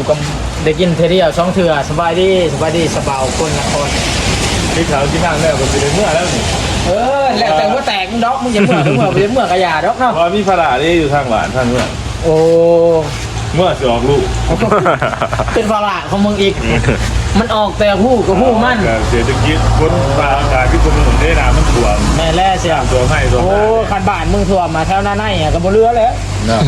กูก็ได้กินเทเดียวสองเถื่อสบายดีสบายดีสบายคนละคนที่เขาที่นั่งแล้วก็สิได้เมื่อแล้วนี่เออแล้วแต่ว่าแตกมึงดอกมึงอย่าเมื่อมึงเมื่ออย่าเมื่อกระยาดอกเนาะเพราะมีพระนี่อยู่ทางหวานท่านเมื่อโอ้เมื่อสิออกลูกเป็นฝรั่งของมึงอีก มันออกแต่หู้กับหู้มันก็เศรษฐกิจคนปลาอากาศที่คนหนุนได้น้ำมันถ่วงแม่แร่เสียตัวให้ตัวโอ้ให้คันบ้านมึงท่วมมาแถวหน้าในอะก็บ่เรือแล้วเนาะ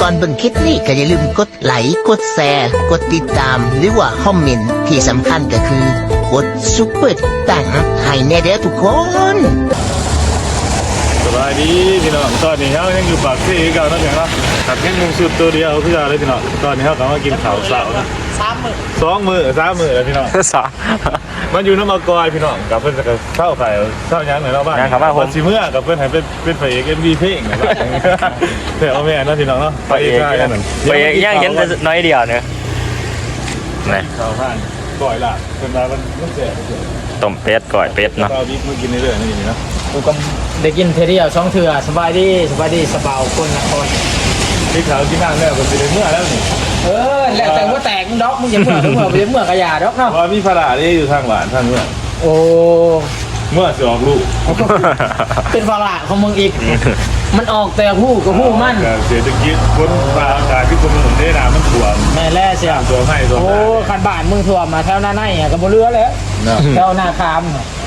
ก่อนเบิ่งคลิปนี้ก็อย่าลืมกดไลค์กดแชร์ กดติดตาม หรือว่าคอมเมนต์ที่สำคัญก็คือกดซุปเปอร์ตังให้แน่เด้อทุกคนสบายดีพี่น้องตอนนี้เขายังอยู่ปากที่เก่านะเพียงเนาะตัดแค่มุงสุดตัวเดียวพี่น้องเลยพี่น้องตอนนี้เขากำลังกินข้าวเสาร์นะสามมื้อสองมือสามมือแล้วพี่น้องสอง มันอยู่น้ำมากอยพี่น้องกับเพื่อนจะเข้าไข่เข้ายังหน่อยเนาะบ้านยังครับว่าผมนสิเมื่อกับเพื่อนให้เป็นเป็นพระเอกเอ็มวีเพลงนะครับแต่เอาแม่เนาะพี่น้องเนาะไปเองได้นั่นไปเองย่างเห็นแต่น้อยเดียวเนี่ยนี่ข้าวผ่านก่อยละเป็นมามันมันเสียต้มเป็ดก่อยเป็ดเนาะข้าวบิ๊กมากินเรื่อยๆนี่เนาะกูก็ได้กินเทเดียวสองเถื่อสบายดีสบายดีสบายคนละคนที่เขาที่นั่งแล้วก็สิได้เมื่อแล้วนี่ เออแล้วแต่ว่าแตกมึงดอกมึงอย่าเมื่อมึงเมื่ออย่าเมื่อกระยาดอกเนาะเพราะมีพระนี่อยู่ทางหวานท่านเมื่อโอ้เมื่อสิออกลูกเป็นฝรั่งของมึงอีก มันออกแต่หู้กับหู้มันก็เศรษฐกิจคนปลาอากาศที่คนหนุนได้น้ำมันถ่วงแม่แร่เสียตัวให้ตัวโอ้ให้คันบ้านมึงท่วมมาแถวหน้าในอะก็บ่เรือแล้วเนาะแถวหน้าคาม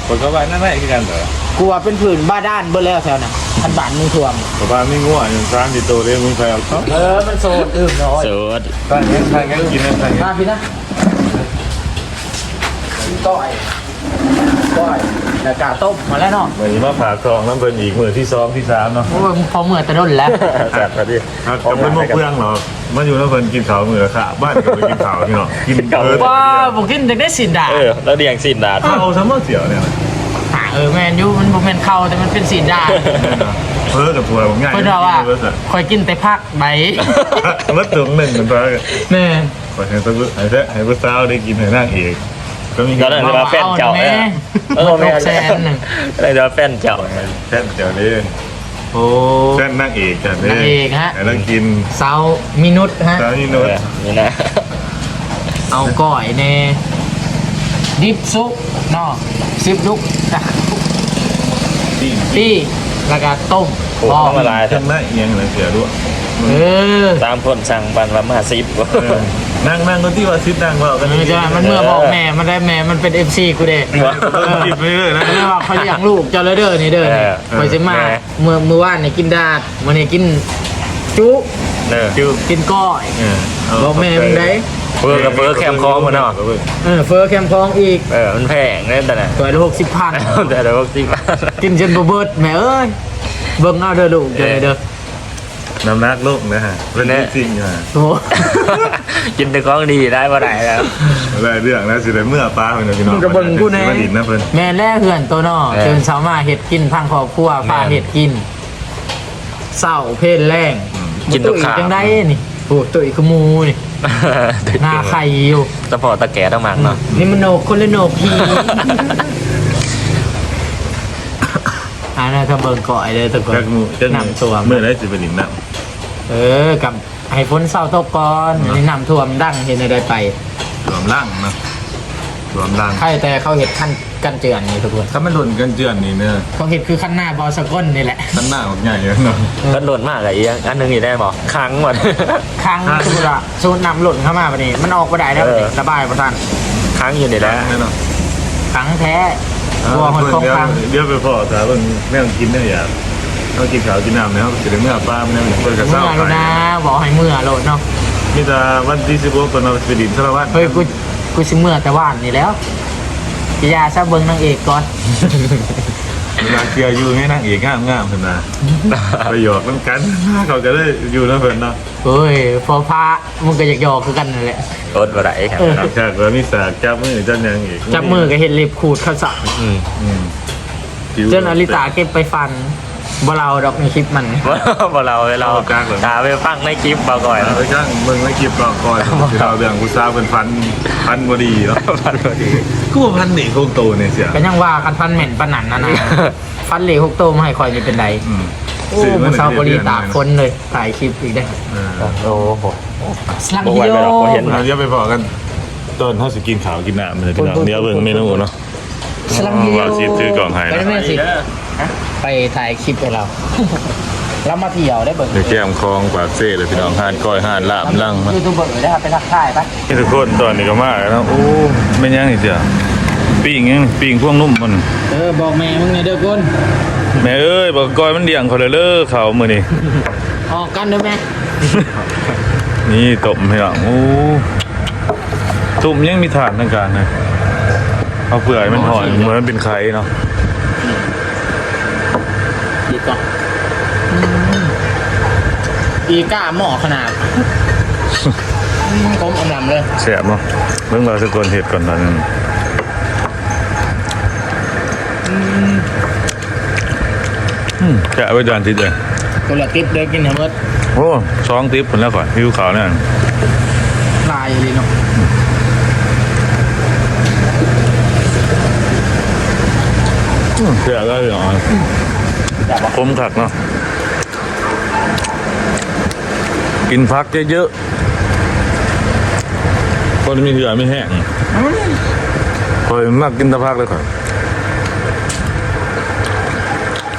คนก็ว่านั่นแหละคือกันเหรอกูว่าเป็นผื่นบ้าด้านเบิ่แล้วแถวน่ะคันบ้านมึงท่วมเพราะว่าไม่ง่วงอย่างซ้ำติดตัวเลยมึงไปเอาเขาเออมันโซดอื่นน้อยสูตรใช่งั้นใช่งั้นกินนะใช่งั้มานพี่นะก้อย ก้อยแล้วกาต้มมาแล้วเนาะวันนี้มาผ่าคลองน้ำเพลินอีกมือที่สองที่สามเนาะโอ้ยพอเมื่อตะด้นแล้วแซ่บพอดีครับกับเพื่อนพวกเพื่อนเหรอมาอยู่น้ำเพลินกินข้าวมือละค่ะบ้านก็ไปกินข้าวพี่เนาะกินเออว้าบอกกินจะได้สินดาเออแล้วเดียงสินดาดข้าวทั้งหมดเสียวเนี่ยหาเออแมนยูมันบ่แม่นเข้าแต่มันเป็นสินดาเพิ่อกับทัวร์ผมง่ายเพิ่นว่าว่าคอยกินแต่ผักใบมัดถุงหนึ่งมันเพิ่อแม่ขอให้ตัวไอ้เจ้าให้ผู้สาวได้กินให้นั่งเอก ก็มีก็เลยว่าแฟนเจ้าแม่เออหกแสนหนึ่งเลยว่าแฟนเจ้าแท่นเจ้านี่โอ้แท่นนั่งเอกจ้ะนี่นางเอกฮะให้นั่งกินเซามินุษฮะสาวนี่เอนุชอนี่นะเอาก้อยเนดิบซุปเนาะซิบลุกอะที่ปี้แล้วก็ต้มโอ้ต้องมาลายแท่นนั่งเอียงเลยเสียด้วย เออตามคนสั่งบันละมาสิบเออนั่งนั่งก็ที่ว่าซิดนั่งว่ากันมันจะมันเมื่อบอกแม่มันได้แม่มันเป็นเอฟซีกูเด้กินไปเรื่อยนะเรียกว่าเขาเลี้ยงลูกเจ้าเลยเด้อนี่เด้อนี่คอยสิมาเมื่อเมื่อวานนี่กินดาดวันนี้กินจุเออคิวกินก้อยเออเอาบอกแม่มึงได้เฟอร์กับเฟอร์แคมคอมมันเนาะเออเฟอร์แคมพองอีกเออมันแพงเนี่ยแต่น่ะตัวละหกสิบพันแต่เดี๋ยวสิบกินจนบ่เบิดแม่เอ้ยเบิ่งเอาเด้อลูกเด้อเด้อ น้ำหนักโลกนะฮะเป็นจริงอะโอ้ กินแต่ของดีได้บ่ได้แล้ว อะไรเรื่องนะสิได้เมื่อป้าเป็นพี่น้องมึงก็เบิ่งกูแน่มาดินนะเพิ่นแม่แล่เหือนตัวน้อเออเชิญเช้ามาเฮ็ดกินทางครอบครัวพาเฮ็ดกินเศร้าเพลแรงกินทุกตุ้ยข้าว จังได้นี่โอ้ตุ้ยขมูนี่หน้าไข่อยู่ ตะพอตะแก่ต้องมักเนาะนี่มันโนกคนละโนกพี อันนั้นถ้าเบิ่งก่อยเลยตะกอนจักมูจักน้ำท่วมเมื่อไรสิไปดินน้ เออกับให้ฝนเศร้าตกก่อนอันนี้น้ำท่วมดังเห็นอะไรไปำรวมล่างนะรวมล่างใครแต่เขาเห็ดขั้นกันเจือนนี่ทุกคนถ้ามันหล่นกันเจือนนี่เนี่ยเขาเห็ดคือขั้นหน้าบอสก้นนี่แหละท่านหน้าของใหญ่เลยเนาะก็หล่นมากอะอีกอันหนึงอีกได้บ่ค้างหมด ครั้งสมมุติว่าสูนำหล่นเข้ามาปะนี่มันออกมาได้แล้วเออ ระบายประทานค้างอยู่นี่แหละแน่นอนครั้งแท้บัวคนคงเดี๋ยวครั้งเดี๋ยวไปพ่อสาวเพิ่นแม่งกินได้อย่าง เขากินข้าวกินน้ำแล้วสิได้เมื่อป้ามันเนี่ยเพิ่นก็เศเมื่ร้าอแล้วไปนะบอกให้เมื่อโหลดเนาะมีแต่วันที่สิบหกเพิ่นเอาไปดินสารวัตรเฮ้ยกูกูสิเมื่อแต่ว่านนี่แล้วกิยาซะเบิ่งนางเอกก่อนเวลาเกียร์อยู่ให้นั่งเอกงามงามๆเพิ่นนะประโยชน์มันกันเขาจะได้อยู่นะเพิ่นเนาะเฮ้ยฟอพระมึงก็อยากหยอกคือกันนั่นแหละ อดบ่ได้ครับเออจากจากว่ามีสากจับมือจันยังอีกจับมือก็เห็นเล็บขูดข้าวสารอืมอืมจนอลิตาเก็บไปฟัน บ่เราดอกในคลิปมันบ่บ่เราเราตาไปฟังในคลิปบ่ก่อยเอาไปจ้างมึงไม่คลิปก่อนก่อนที่เราเรื่องกูทราบเป็นพันพันบดีเนาะฟันพอดี กูว่าพันหนีโคงโตเนี่ยเสียก็ยังว่ากันฟันเหม็นปานนันนะนะ ฟันเหลวหกโตมาให้คอยนี่เป็นไรอืมโอ้มึงเศร้าบรีตากคนเลยถ่ายคลิปอีกได้อเออโอ้โห สลังบ่ไหวเดียวไปหรอกบ่เห็น เราจะไปบอกกันตอนเขาสิกินข้าวกินน้ำเลยพี่น้องเดี๋ยวเบิ่งเมนูเนาะ สลังเดียวว่าสิซื้อกล่องให้นะ ไปได้ไหมสิ ไปถ่ายคลิปให้เรา เรามาเที่ยวได้เบิกเดี๋ยวแก้มคลองปากเซ่เลยพี่น้องห่านก้อยห่านลาบลั่งมายูทูบเบอร์ได้ครับไปทักทายปะนี่ทุกคนตอนนี้ก็มาแล้วนะโอ้ไม่ยังอีกเดียวปิ้งยังปิ้งพวกนุ่มมัน เออบอกแม่มึงไงเด้อกุนแม่เอ้ยบอกก้อยมันเดี่ยงเขาเลยเลิกเขามือนี่ ออกกันเด้อแม่นี่ตบพี่น้องโอ้ตุ่มยังมีฐานทางการนะเอาเปลือยมันห่อนเหมือนมันเป็นไข่เนาะดี ก่อนอืมอีก้าหม้อขนาดอืมก้มอำลำเลยแสบเนาะเบิ่งเราสกลเห็ดก่อนตอนนั้นอืมแกะไว้จานทิศเลยคนละติ๊บเด้อกินให้หมดโอ้สองติ๊บผลแล้วก่อนหิวขาวเนี่ยลายเลยเนาะอืมแกะก็อย่า งแต่ว่าคมขักเนาะกินพักเยอะๆคนมีเหือไม่แห้งคอยมากกินแตะพักเลยก่อน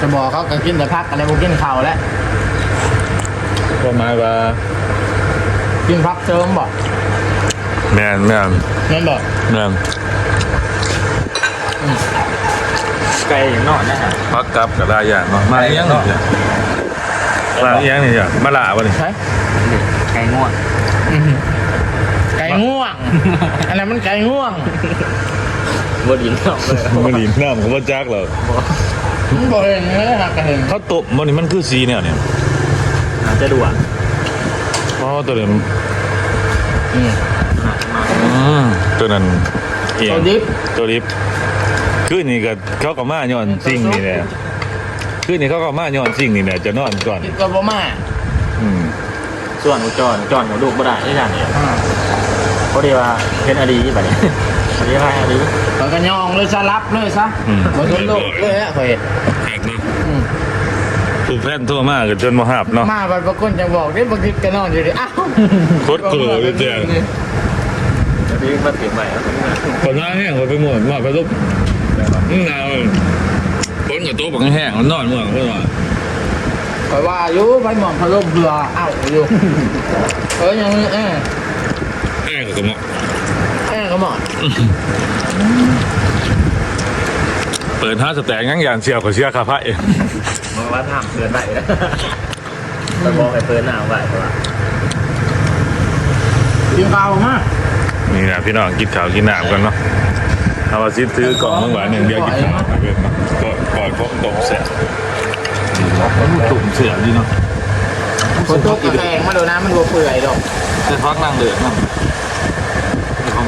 จะบอกเขาก็กินแต่พักอะไรพวกกินข้าวแล้วก็หมายว่ากินพักเติมบอกแม่นแม่นนั่นบอกแม่น ไก่อย่างนอนนะฮะพักกลับกับได้อย่างเนาะมาเลี้ยงเนี่ยมาเลี้ยงเนี่ยมาลาวะนี่ใช่ไก่ง่วงไก่ง่วงอันนั้นมันไก่ง่วงบ่ดินออกเลยมันหนีน้ำของว่าจักเหรอมันบอกเห็นเลยหักกระเห็นเขาตบมันนี่มันคือสีเนี่ยเนี่ยอาจจะด่วนอ๋อตัวนี้อืมอืมตัวนั้นเอียงตัวดิบตัวดิบ คือนี่ก็เขาก็มาย้อนสิ่งนี่แหละคือนี่เขาก็มาย้อนสิ่งนี่แหละจะนอนก่อนกินกับบ่มาอืมส่วนอุจรจรของลูกบ่ได้ที่อย่างนี้อ่าเพราะดีว่าเป็นอดีตแบบนี้อดีตอะไรอดีตเขาก็ย่องเลยซะรับเลยซะบ่สนโลกเลยฮะข่อยแขกเนาะอืมถูกแพทย์ทั่วมากก็จนมาหับเนาะมาไปบางคนจะบอกเด้บ่คิดกันนอนอยู่ดิอ้าวโคตรกลัวเลยเจ้าอดีตมาเปลี่ยนใหม่แล้วคนมาแห้งคนไปหมดมาไปลุก นี่นาวคนกับโต๊ะบังแห้งมันนอนเมื่อเมื่อวานข่อยว่าอยู่ไปหมอนพะโล้เบื่ออ้าวอยู่เอ้ยยังเอ้ยแห้งกับกระหม่อมเอ้ยก็หมอนเปิดห้าสแต็กงั้งยานเชียวกับเชียร์คาพะเองมาว่าทำเกินไปนะแต่บอกให้เปิดหน้าไว้เพราะว่ากินข้าวมานี่นะพี่น้องกินข้าวกินน้ำกันเนาะ เอาซิซื้อกล่องเมื่อวานหนึ่งเดียวกินข้าวไปเว้ยเนาะก็ก่อนพบตกเสียตุ่มเสียดีเนาะฝนตกกระแทงมาโดูนะมันบ่เปื่อยดอกแต่ฟักนั่งเดือดเนาะ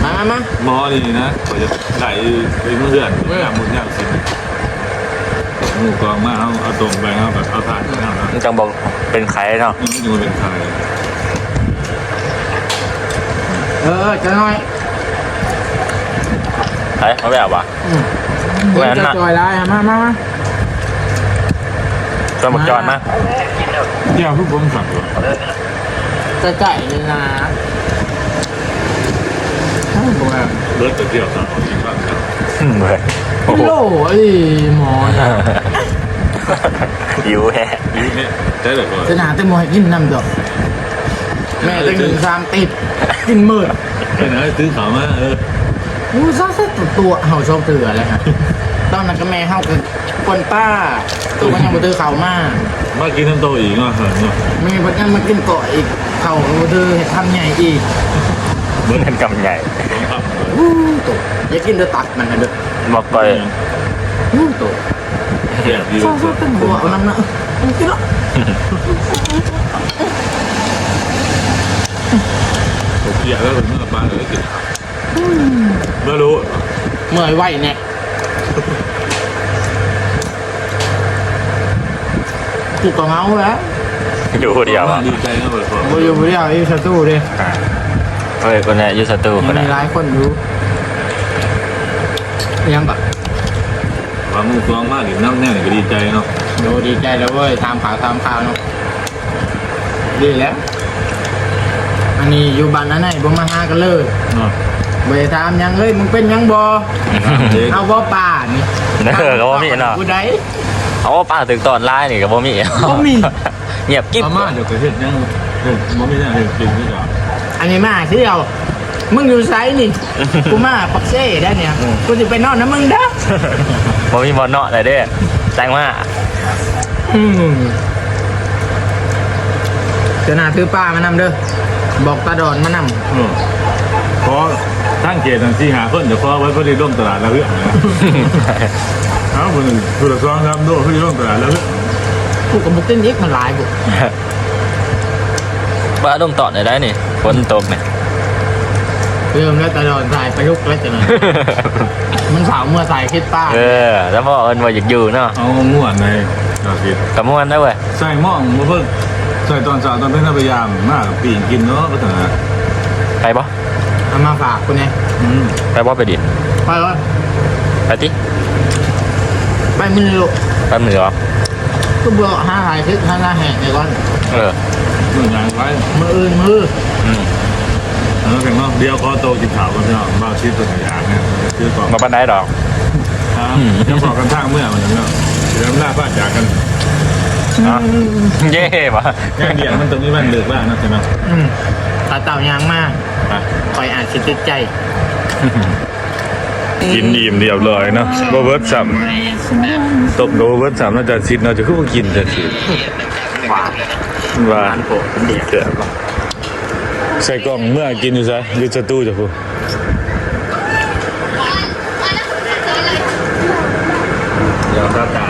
มามามาหมอนี่นะก็จะไหลไปเมื่อเดือนย่างมุนย่างสิหมูกรองมากเอาเอาตรงไปเอาแบบเอาถ่านไปเอาเนาะจังบอกเป็นไข่เนาะนี่มันเป็นไข่เออจะน้อย ไข่เขาแบบว่าแหวนจะน่ะจอยได้ฮะมามามาส่วนบักจอนมาเดี๋ยวพี่ผมสั่งก่อนจะไก่เลยนะอ้าวบ่แบบเบิร์ดตัวเดียวสั่งเอาจริงบ้างครับเฮ้ยโอ้โหไอ้หมอนะหิวแฮะนี่เนี่ยได้เลยก่อนจะหนาแต่หมอให้กินน้ำดอกแม่ตั้งหนึ่งสามติดกินหมื่นไอ้ไหนซื้อขาวมาเออ อู้ซ่าซ่าตัวตัวเห่าชอบเตือเลยฮะตอนนั้นก็แม่เห่ากันคนป้าตัวมันยังมาตือเขามากมากินน้ำโตอีกเนาะเหรอเนาะแม่พันยังมากินเกาะอีกเขามาตือให้ทำใหญ่อีกเงินกำใหญ่ผมขับอู้ตัวอย่ากินเดือตัดมันนะเด้อบอกไปอู้ตัวเสียดีซ่าซ่าเป็นหัวเอาน้ำนะเอากินละผมเสียแล้วเป็นเมื่อปลาเลยกิน ไม่รู้เมื่อยไหวเนี่ยกูก็เงาแล้วอยู่คนเดียวอะดีใจนะเปิดฟอร์โอ้ยไม่ได้เอาอีสตูดิเฮ้ยคนเนี้ยอยูสตูคนมีเนี้ยหลายคนอยู่ยังแบบความมุ่งฟองมากอีกน้ำแน่ก็ดีใจเนาะดูดีใจแล้วเว้ยตามข่าวตามข่าวเนาะดีแล้ว อันนี้อยู่บ้านนั้นไหนบ่มาหากันเลยเนาะบ่ ได้ถามหยังเอ้ยมึงเป็นหยังบ่เอาบ่ป่านี่เออก็บ่มีเนาะ ผู้ใดเอาว่าป้าถึงตอนไล่นี่ก็บ่มีบ่มี เงียบกิ๊บ อาม่าเดี๋ยวเกิดเหตุยังเฮ้ยมันไม่ใช่เหตุจริงนี่หรออันนี้มาเที่ยวมึงอยู่ไสนี่ กูมาปักเซ่ได้เนี่ยกูจะไปนอนนะมึงเด้อบ่มีบ่เนาะได้เด้แจ้งว่าอืมเดี๋ยวหน้าถือป้ามานำเด้อบอกตาดอนมานำ เออเพราะ ตั้งเกตทั้งที่หาคนเดี๋ยวพอไว้พอดีร่วมตลาดแล้วเรื่องนะ เอาคนหนึ่งคือละสองครับโดพอดีร่วมตลาดแล้วเรื่องกูกับบุกเต้นยิกมันหลายบุว่าดมตอนได้ได้นี่ฝนตกนี่เริ่มแล้วตาดอนสายไปลุกแล้วจะหน่อยมันสาวเมื่อสายคิดป้าเออ แล้วบ่เอิ้นว่าอยากอยู่เนาะเอาง่วนในเราคิดกะม่วนได้เว้ยใส่หม้องมาเพิ่งใส่ตอนเช้าตอนเป็นพยายามมากปีนกินเนาะก็ถึงนะไปบ่ เอามาฝากคุณไงอืมไปบ่ไปดิไปวะไปติไปมือลูกไปมือเหรอก็เบื่อห้าหายคิดห้าหน้าแหกไงก่อนเออเหมือนอย่างไรมืออื่นมืออืมแล้วกันเนาะเดี๋ยวขอโตกินข้าวกันเนาะบ้าชิดตัวอย่างเนี่ยคือก่อนมาปานใดดอกครับยังบอกกันทางเมื่อมันเนาะเดี๋ยวหน้าพลาดจากกันเนาะเย่บ่ย่างเดียงมันตรงนี้มันเดือดบ้างนะใช่ไหม อืมตาเต่ายางมากไปคอยอาจสิติดใจ กินอิ่มเรียบร้อยเนาะโบเบิร์ตสัมตบโบเบิร์ตสัมน่าจะชิดเนาะจะคือว่ากินจะชิดหวานว่าหวานโผล่เดียวเกิดใส่กล่องเมื่อกินอยู่ซะอยู่สตูจ้ะพูเดี๋ยวตาตา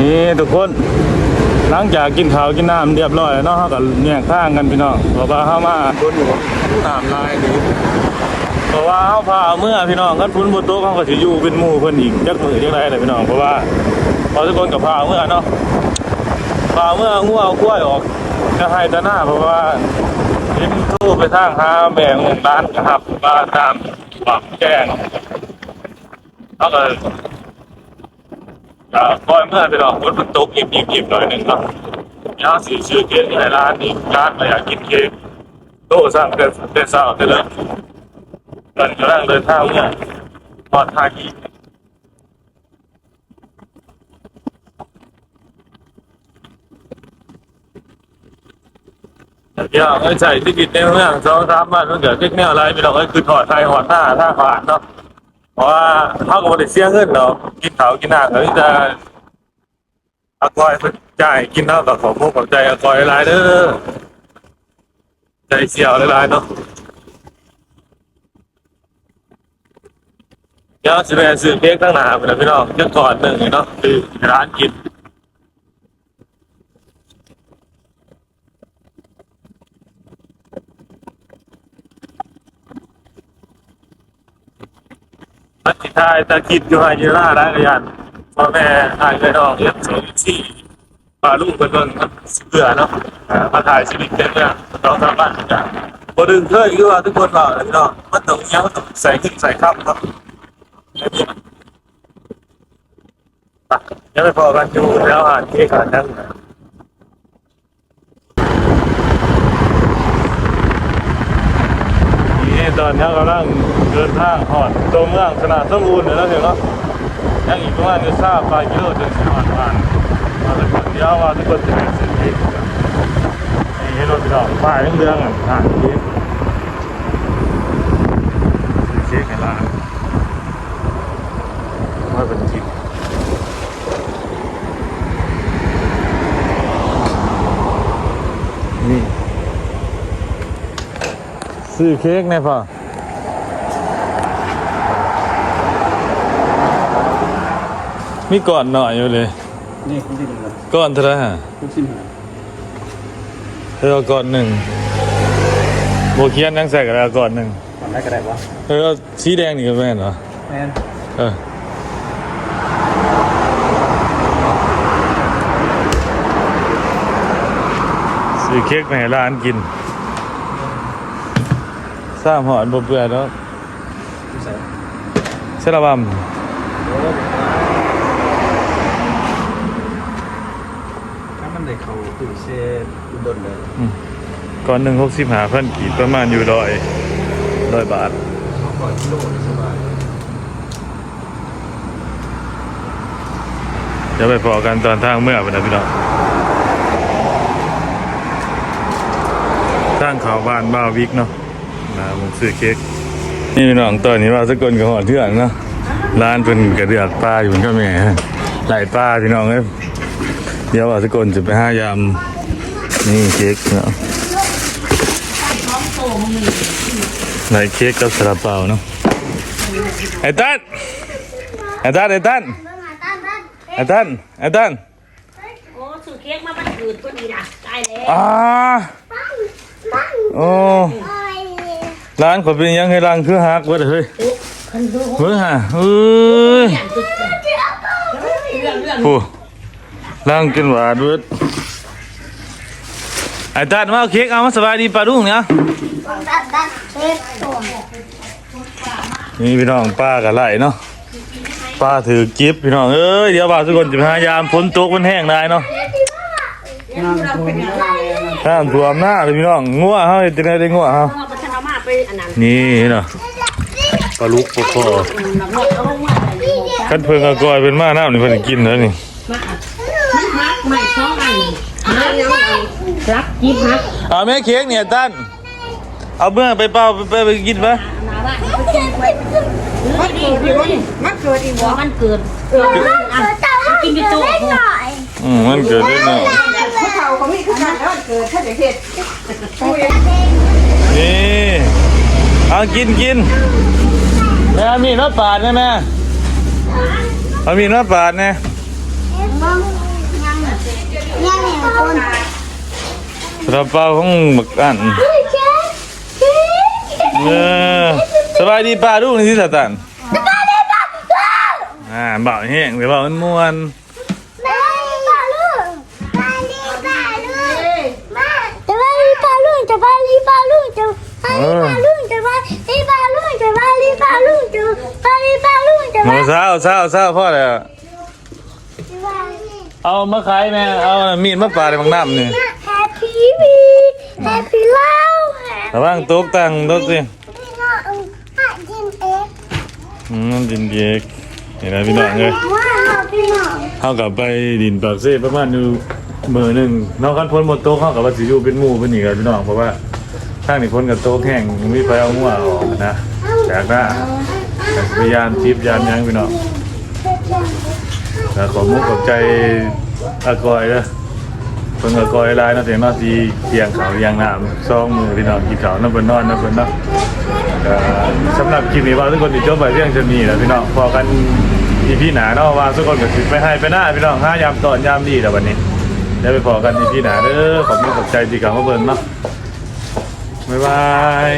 นี่ทุกคน หลังจากกินข้าวกินน้ำเรียบร้อยเนาะเขาก็แยกทางกันพี่น้องเพราะว่าเข้ามาบนหัวน้ำลายนี่เพราะว่าเขาพาเอาเมื่อพี่น้องกันพุ่นบนโต๊ะเขาก็สิอยู่เป็นหมู่เพิ่นอีกจักมือจักไรเลยพี่น้องเพราะว่าพอทุกคนกับพาเอาเมื่อเนาะพาเอาเมื่องัวเอากล้วยออกจะให้ตาหน้าเพราะว่าเห็นทูไปทางหาแบ่งร้านนะครับบ้านตามปรับแจ้งเขาก็ อ่าปล่อยเมื่อไปลองรถมันตกหยิบหยิบหยิบหน่อยหนึ่งครับย่าสีชื่อเค้กในร้านนี้ร้านมาอยากกินเค้กโต๊ะสั่งเป็นเป็นสาวไปเลยกันกำลังเดินทางเนี่ยปอดทางอีอย่าไอ้ใส่ที่กินในเมืองสองสามวันมันเกิดเทคนิคอะไรไม่ต้องไอ้คือถอดไทยถอดหน้าท่าขวานเนาะ เพราะว่าเขาก็ไม่ได้เสียเงินเนาะกินข้าวกินน้ำก็จะอากอยเป็นจ่ายกินน้ำกับของพวกขอบใจอากอยหลายเด้อใจเสียวหลายๆเนาะเดี๋ยวสิไปซื้อเค้กตั้งหนาไปนะพี่น้องจะก่อนหนึ่งเนาะคือร้านกิน ทายตะกิดอยู่ให้ยีราได้กันยันพ่อแม่อายเลยน้องเลี้ยงสองสี่พาลูกไปเบิ่งเบื่อเนาะมาถ่ายชีวิตเป็นเนี่ยเราทำบ้านทุกอย่างบ่ดึงเคยคือว่าทุกคนเราเลยพี่น้องมันต้องยังต้องใส่ขึ้นใส่ข้ามครับยังไม่พอกันอยู่แล้วอ่านเค้กกันนั่งนี่ ตอนนี้กำลังเดินทางหอดตัวเมืองขนาดสมบูรณ์เลยแล้วเห็นเนาะยังอีกประมาณจะทราบไปกิโลจนสิบวันผ่านมาทุกคนเดียวว่าทุกคนจะเป็นสิ่งที่นี่ให้รถไปดอกป้ายเรื่องๆอะผ่านที่เช็คกันละว่าเป็นจริงนี่ซื้อเค้กไงพ่อ มีก่อนหน่อยอยู่เลยนี่คุณที่หนึ่งเลยก่อนเท่าไหร่ฮะคุณที่หนึ่งเธอเอาก่อนหนึ่งโบเคียนนั่งใส่กันแล้วก่อนหนึ่งทำได้ก็ได้วะเธอเอาสีแดงนี่ก็แม่นเหรอแมนเออซื้อเค้กมาให้ร้านกินสร้างหอนบ่เปื่อยแล้วใส่ใช่ละบำ ถ้ามันได้เขา ถึงเซ ดนเลยก้อนหนึ่งหกสิบห้าพันกีบประมาณอยู่ร้อยร้อยบาทก่อนกิโลสบายเดี๋ยวไปพอกันตอนทางเมื่อไปนะพี่น้องทางเขาบ้านบ้าวิกเนาะนะผมซื้อเค้กนี่พี่น้องตอนนี้ว่าสกลกับหอดเถื่อนเนาะร้านเป็นกระเดือกปลาอยู่มือนกันแม่ไหลปลาพี่น้องเอ้ยเดี๋ยวว่าสกลจะไปห้ายำ นี่เค้กเนาะไหลเค้กกับซาลาเปาเนาะไอ้ตันไอ้ตันไอ้ตันไอ้ตันไอ้ตันโอ้สื่อเค้กมาบันเกิดก็ดีนะตายแล้วอ่าโอ้ร้านขอเป็นยังให้รังคือฮักวะเฮ้ยเฮ้ยฮะเอ้ยผู้รังกินหวานเว้ย ไอ้ตันมาเอาเค้กเอามาสบายดีปลาดุ้งเนี่ยนี่พี่น้องป้ากับไหลเนาะป้าถือกิฟต์พี่น้องเอ้ยเดี๋ยวบ่าวทุกคนจะพยายามพ้นตกมันแห้งได้เนาะน้ำท่วมหน้าเลยพี่น้องงัวเฮาเฮ็ดจังได๋ได้งัวเฮาเอาไปชนะมาไปอันนั้นนี่เนาะปลาลูกปลาคอหมดเอาลงมาอะไรอยู่คันเพิ่งเอาก้อยเป็นมาน้ำนี่เพิ่นกินแล้วนี่ ฮักไม่ช่องอันฮักยังไงรัก ยิบฮักเอาแม่เค้กเนี่ยตั้นเอาเมื่อไปเป่าไปไปไปกินปะนาว่าไปกินไปมันเกิดอยู่นี่มันเกิดอีกบ่มันเกิดเกิดอันกินอยู่โต๊ะอืมมันเกิดได้เนาะเขาเขามีขึ้นมาแล้วเกิดถ้าจะเห็ดนี่เอากินกินแม่เอามีดมาปาดนะแม่เอามีดมาปาดนะ กระเป๋าของบักอันเออสบายดีป้าลูกนี่สิสตันอ่าเบาแห้งไปเบามันม่วนจะไปรีบาลุงจะไปรีบาลุงจะไปรีบาลุงจะไปรีบาลุงจะไปรีบาลุงจะไปรีบาลุงจะหไปนูเศร้าเศร้าเศร้าพ่อเลยเอามาขายแม่เอามีดมาปาดในบางน้ำนี่ แฮปปี้วีแฮปปี้เล่าแฮป ระวังตกตังตกสิปี้น้องอะจินเอ็กอืมดินเด็กนี่นะพี่น้องเลยว่าพี่น้องเข้ากับไปดินปากเซ่ประมาณอยู่มือหนึ่งนอกกันพ้นหมดโต๊ะเข้ากับว่าสิอยู่เป็นหมู่เป็นหนีกันพี่น้องเพราะว่าทางนี้พ้นกับโต๊ะแห้งมีไฟเอาหัวออกนะจากหน้าแต่พยายามจีบยานยังพี่น้องแต่ขอมุกขอบใจอากอยนะ เพิ่งอากอยลายเนาะเสียงเนาะสีเตียงขาวเตียงน้ำซองมือพี่น้องกินขาวน้ำบนนอนน้ำบนเนาะก็สำหรับคลิปนี้ว่าทุกคนติดจบไปเรื่องจะมีนะพี่น้องพอกันอีพี่หนาเนาะว่าทุกคนก็สิไปให้ไปหน้าพี่น้องห้ายามตอนยามดีแต่วันนี้เดี๋ยวไปพอกันอีพี่หนาเด้อขอบคุณขอบใจที่กลับมาเบิ่งเนาะบ๊ายบาย